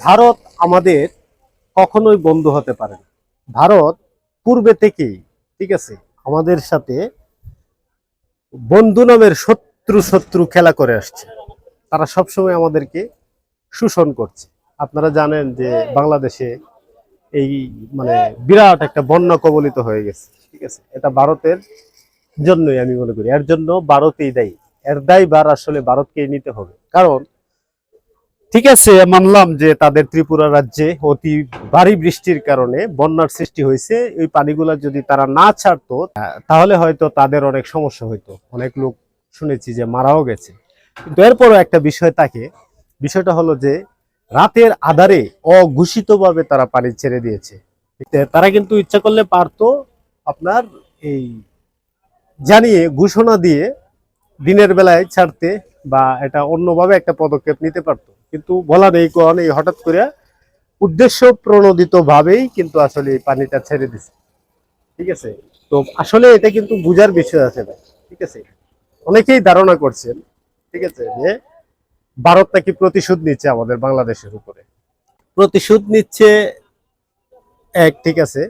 ভারত আমাদের কখনোই বন্ধু হতে পারে না। ভারত পূর্বে থেকেই, ঠিক আছে, আমাদের সাথে বন্ধু নামের শত্রু শত্রু খেলা করে আসছে। তারা সবসময় আমাদেরকে শোষণ করছে। আপনারা জানেন যে বাংলাদেশে এই মানে বিরাট একটা বন্যা কবলিত হয়ে গেছে, ঠিক আছে। এটা ভারতের জন্যই আমি মনে করি। এর জন্য ভারতেই দায়ী। এর দায়ীবার আসলে ভারতকেই নিতে হবে। কারণ ঠিক আছে, মানলাম যে তাদের ত্রিপুরা রাজ্যে অতি ভারী বৃষ্টির কারণে বন্যার সৃষ্টি হয়েছে। ওই পানিগুলা যদি তারা না ছাড়তো, তাহলে হয়তো তাদের অনেক সমস্যা হইতো। অনেক লোক শুনেছি যে মারাও গেছে। কিন্তু এরপরও একটা বিষয় থাকে। বিষয়টা হলো যে, রাতের আধারে অঘোষিতভাবে তারা পানি ছেড়ে দিয়েছে। তারা কিন্তু ইচ্ছা করলে পারতো আপনার এই জানিয়ে, ঘোষণা দিয়ে দিনের বেলায় ছাড়তে বা এটা অন্যভাবে একটা পদক্ষেপ নিতে পারতো। কিন্তু বলা নেই কারণ এই হঠাৎ করে উদ্দেশ্য প্রণোদিত ভাবেই কিন্তু আসলে পানিটা ছেড়ে দিছে। ঠিক আছে? তো আসলে এটা কিন্তু বুঝার বিষয় আছে ভাই ঠিক আছে? অনেকেই ধারণা করছেন, ঠিক আছে, যে ভারত নাকি প্রতিশোধ নিচ্ছে আমাদের বাংলাদেশের উপরে। প্রতিশোধ নিচ্ছে এক, ঠিক আছে?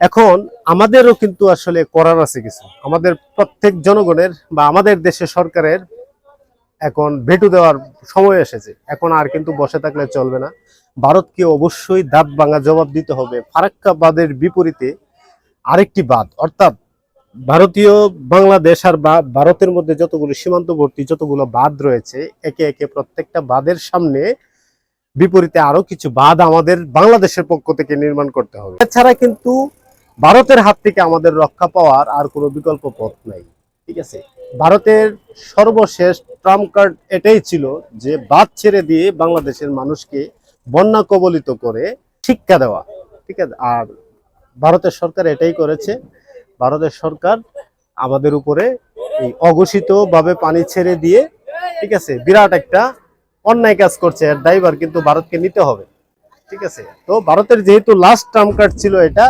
এখন আমাদেরও কিন্তু আসলে করার আছে কিছু। আমাদের প্রত্যেক জনগণের বা আমাদের দেশের সরকারের এখন ভেটু দেওয়ার সময় এসেছে। এখন আর কিন্তু বসে থাকলে চলবে না। ভারতকে অবশ্যই দাঁত ভাঙা জবাব দিতে হবে। ফারাক্কা বাদের বিপরীতে আরেকটি বাদ অর্থাৎ ভারতীয় বাংলাদেশ আর ভারতের মধ্যে যতগুলো সীমান্তবর্তী, যতগুলো বাঁধ রয়েছে, একে একে প্রত্যেকটা বাঁধের সামনে বিপরীতে আরও কিছু বাঁধ আমাদের বাংলাদেশের পক্ষ থেকে নির্মাণ করতে হবে। এছাড়া কিন্তু ভারতের হাত থেকে আমাদের রক্ষা পাওয়ার আর কোনো বিকল্প পথ নাই। ঠিক আছে? ভারতের সর্বশেষ ট্রাম্প কার্ড এটাই ছিল যে বাদ ছেড়ে দিয়ে বাংলাদেশের মানুষকে বন্যা কবলিত করে শিক্ষা দেওয়া, ঠিক আছে? আর ভারতের সরকার এটাই করেছে। ভারতের সরকার আমাদের উপরে এই অঘোষিত ভাবে পানি ছেড়ে দিয়ে, ঠিক আছে? বিরাট একটা অন্যায় কাজ করছে এর ড্রাইভার কিন্তু ভারতকে নিতে হবে, ঠিক আছে? তো ভারতের যেহেতু লাস্ট টার্ম কার্ড ছিল এটা,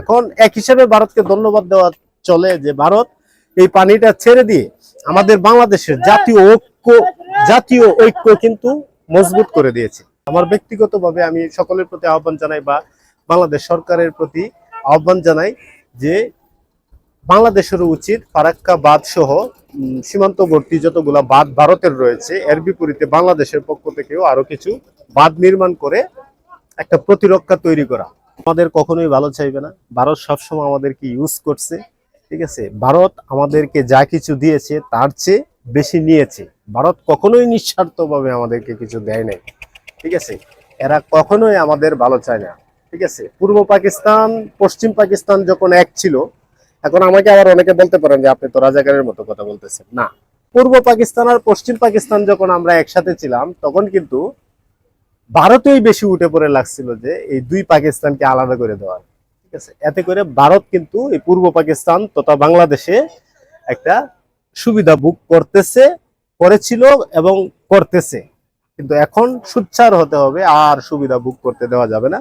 এখন এক হিসেবে ভারতকে ধন্যবাদ দেওয়া চলে যে ভারত এই পানিটা ছেড়ে দিয়ে আমাদের বাংলাদেশের জাতীয় ঐক্য জাতীয় ঐক্য কিন্তু মজবুত করে দিয়েছে। আমার ব্যক্তিগতভাবে আমি সকলের প্রতি আহ্বান জানাই বা বাংলাদেশ সরকারের প্রতি আহ্বান জানাই যে বাংলাদেশেরও উচিত ফারাক্কা বাঁধ সহ সীমান্তবর্তী যতগুলা বাঁধ ভারতের রয়েছে, এর বিপরীতে বাংলাদেশের পক্ষ থেকেও আরও কিছু বাঁধ নির্মাণ করে একটা প্রতিরক্ষা তৈরি করা। আমাদের কখনোই ভালো চাইবে না। ভারত সবসময় আমাদেরকে ইউজ করছে। ঠিক আছে? ভারত আমাদেরকে যা কিছু দিয়েছে, তার চেয়ে বেশি নিয়েছে। ভারত কখনোই নিঃস্বার্থভাবে আমাদেরকে কিছু দেয় নাই। ঠিক আছে? এরা কখনোই আমাদের ভালো চায় না। ঠিক আছে? পূর্ব পাকিস্তান, পশ্চিম পাকিস্তান যখন এক ছিল, এখন আমাকে আবার অনেকে বলতে পারেন যে, আপনি তো রাজাকারের মতো কথা বলতেছেন। না। পূর্ব পাকিস্তান আর পশ্চিম পাকিস্তান যখন আমরা একসাথে ছিলাম, তখন কিন্তু ভারতেই বেশি উঠে পড়ে লাগছিল যে, এই দুই পাকিস্তানকে আলাদা করে দেওয়া। ঠিক আছে। এতে করে ভারত কিন্তু এই পূর্ব পাকিস্তান তথা বাংলাদেশে একটা সুবিধা বুক করতেছে, করেছিল এবং করতেছে। কিন্তু এখন সুচ্ছার হতে হবে, আর সুবিধা বুক করতে দেওয়া যাবে না।